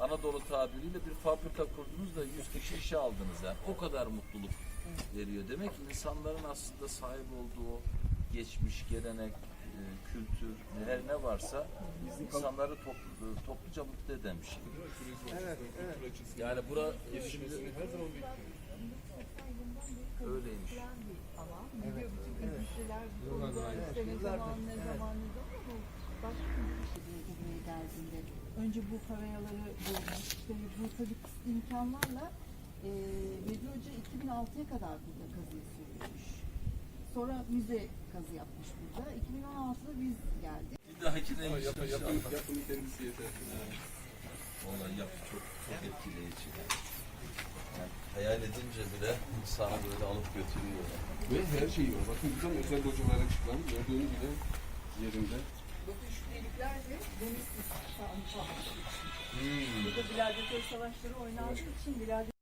Anadolu tabiriyle bir fabrika kurdunuz da 100 kişi işe aldınız yani. O kadar mutluluk veriyor. Demek ki insanların aslında sahip olduğu geçmiş, gelenek, e, kültür, her ne varsa insanları toplu, topluca mutlu eden bir şey. Evet, evet. Yani bura her zaman bekliyoruz. öyleymiş. bir alan. Evet, Biliyor bütün evet. endüstriler bu Yıllar konuda aynı. işte ne Yıllardır, zaman ne evet. zaman ne zaman ama başka bir şey değil buraya geldiğinde. Önce bu karayaları bulmak, işte bu tabii imkanlarla e, Bedri Hoca 2006'ya kadar burada kazıyı sürdürmüş. Sonra müze kazı yapmış burada. 2016'da biz geldik. Bir Ama yapın, yapın, inşallah. yapın kendisi yeter. Vallahi yap çok çok etkileyici. Yani hayal edince bile insanı böyle alıp götürüyor. Ve her şeyi var. Bakın buradan özel localara çıkan gördüğünüz bile yerinde. Bakın şu delikler de deniz. Hmm. Burada gladyatör savaşları oynandığı için gladyatör